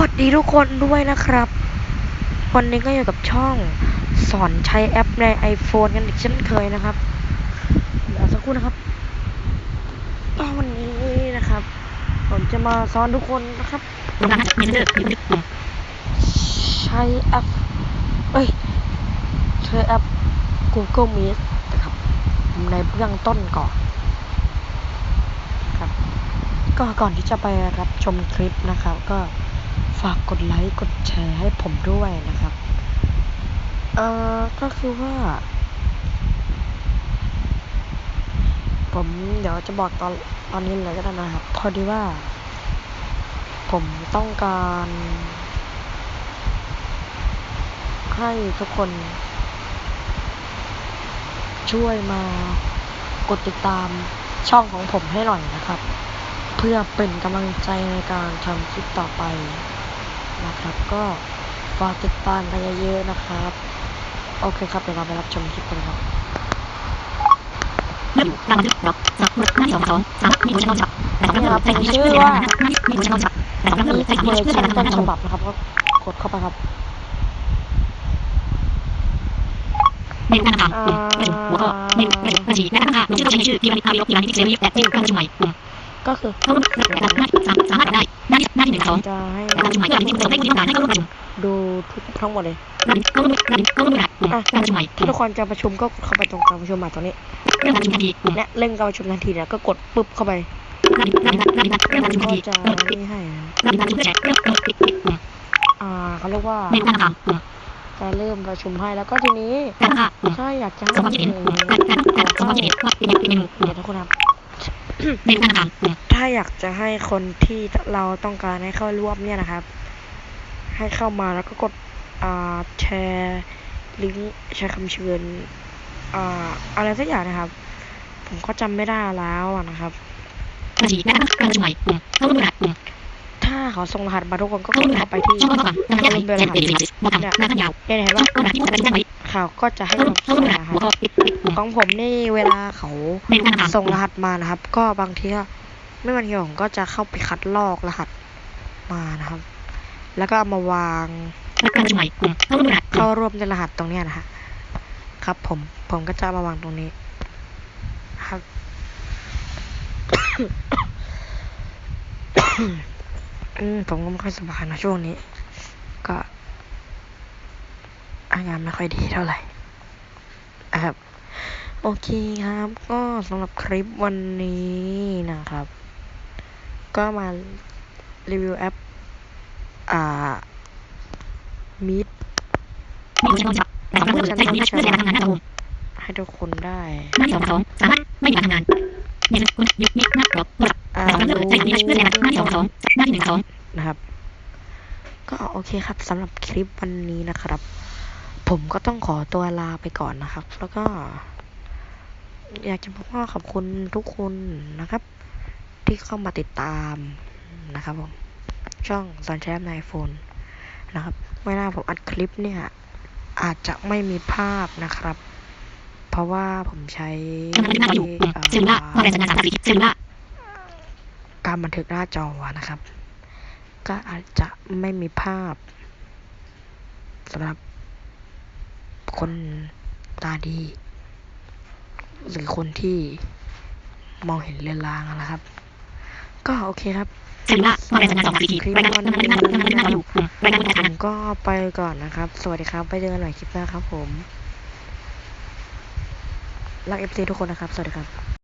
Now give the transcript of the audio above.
วัสดีทุกคนด้วยนะครับ วันนี้ก็อยู่กับช่องสอนใช้แอปใน iPhone กันอีกเช่นเคยนะครับเดี๋ยวสักครู่นะครับก็วันนี้นะครับ ผมจะมาสอนทุกคนนะครับใช้แอปเอ้ยใช้แอป Google Meet นะครับในเบื้องต้นก่อนครับก็ก่อนที่จะไปรับชมคลิปนะครับ ก็ ฝากกดไลค์กดแชร์ให้ผมด้วยนะครับ เอ่อ ก็คือว่า ผมเดี๋ยวจะบอกตอนตอนนี้เลยก็ได้นะครับ พอดีว่า ผมต้องการ ให้ทุกคน ช่วยมากดติดตามช่องของผมให้หน่อยนะครับ พื่อเป็นกำลังใจในการทำคลิปต่อไปนะครับ ก็ฝากติดตามกันเยอะๆนะครับ โอเคครับเดี๋ยวเราไปรับชมคลิปกันครับเลือกอยู่การบันทึกบล็อกสำหรับหน้าที่สองสองสามมีหัวช่องจับแต่สำหรับใช้ชื่อว่ามีหัวช่องจับแต่สำหรับนี่ใช้คือชื่อเวอร์ใช้ชันชื่อต้นใช้ฉชื่อบับนะครับก็กดเข้าไปครับเมนูการทำปุ่มเมนูหัวข้อเมนูเมนูบัญชีและตั้งค่าลงชื่อต้องใช้ชื่อที่บันทึกภาพลบที่บันทึกเซลล์แต่ที่การประชุมใหม่ปุ่ม ก็คือเข้าร่วมหน้าที่สามสามารถได้หน้าที่หน้าที่หนึ่งสองจะให้การประชุมใหม่ก็เป็นที่ประสงค์ให้ผู้ต้องการให้เข้าร่วมประชุมดูทุกทั้งหมดเลยเข้าร่วมเข้าร่วมปุ่มอะการประชุมใหม่ถ้าทุกคนจะประชุมก็กดเข้าไปตรงการประชุมใหม่ตรงนี้เรื่องการประชุมทันทีปุ่มเนี่ยเร่งการประชุมทันทีเนี่ยก็กดปุ๊บเข้าไปหน้าที่หน้าที่หน้าที่เรื่องการประชุมทันก็ทีจะเริ่มปิดนี่ให้นะหน้าที่การประชุมแชร์เริ่มปิดปิดปิดปุ่มอ่าเขาเรียกว่าเมนูการทำปุ่มจะเริ่มประชุมให้แล้วก็ทีนี้การค่าปุ่มถ้าอยากจะสมความคิดเห็นปุ่มการการการสมความคิดเห็นว่าเป็นเมนูปุ่มเดี๋ยวทุกคนครับ เมนูการทำปุ่มถ้าอยากจะให้คนที่เราต้องการให้เข้าร่วมเนี่ยนะครับ ให้เข้ามาแล้วก็กดอ่าแชร์ลิงก์แชร์คำเชิญอ่าอะไรสักอย่างนะครับ ผมก็จำไม่ได้แล้วอะนะครับบัญชีและตั้งการประชุมใหม่ปุ่มเข้าร่วมรหัสปุ่มถ้าเขาส่งรหัสมาทุกคนก็เข้ากร่วดมรหัเข้าสไปที่ช่องข้อความการแก้ไขเจนเดลิซิสบอกคำหน้าขั้นยาวเนี่ยเห็นช่อว่างรหัส ที่ต้องการแจ้งไว้เขาก็จะให้เข้าเราร่วมใส่เข้าร่วมรรหัสหัสหัวข้อปิดปิดปุ่มของผมนี่เวลาเขาเมนูการทำส่งรหัสมานะครับ ก็บางทีก็ไม่บางทีผมก็จะเข้าไปคัดลอกรหัสมานะครับ แล้วก็เอามาวางการประชุมใหม่ปุ่มเข้าร่วมรหัสเข้าร่วมในรหัสตรงเนี้ยนะฮะครับผมผมก็จะเอามาวางตรงนี้ครับอืมผมก็ไม่ค่อยสบายนะช่วงนี้ ก็ อาการไม่ค่อยดีเท่าไหร่นะครับ โอเคครับ ก็สำหรับคลิปวันนี้นะครับ ก็มารีวิวแอป อ่า Meet มีหัวช่องจับแต่สำหรับใช้มีเพื่อแสดงการทำงานหน้าจอให้ทุกคนได้หน้าที่สองสองสามารถไม่มีการทำงานเมนูคุณยุบมิหน้าบล็อกบล็อกอ่าแต่สำหรับใช้มีเพื่อแสดงหน้าที่สองสองหน้าที่หนึ่งสองนะครับ ก็โอเคครับสำหรับคลิปวันนี้นะครับ ผมก็ต้องขอตัวลาไปก่อนนะครับ แล้วก็ อยากจะบอกว่าขอบคุณทุกคนนะครับ ที่เข้ามาติดตามนะครับผมช่องสอนแชมในไอโฟนนะครับเวลาผมอัดคลิปเนี่ยอาจจะไม่มีภาพนะครับ เพราะว่าผมใช้กำลังบันทึกหน้าจออยู่ปุ่มเซลลูล่าพอแรงสัญญาณสามสีเซลลูล่าการบันทึกหน้าจอนะครับ ก็อาจจะไม่มีภาพสำหรับ คนตาดี หรือคนที่มองเห็นเรือนรางอะนะครับ ก็โอเคครับเซลลูล่าพอแรงสัญญาณสองสามสีรายงานกำลังบันทึกหน้ากำลังบันทึกหน้าจออยู่ปุ่มรายงานบนกระผดานมก็ไปก่อนนะครับ สวัสดีครับ ไปเจอกันใหม่คลิปหน้าครับผม รักเอฟซีทุกคนนะครับ สวัสดีครับ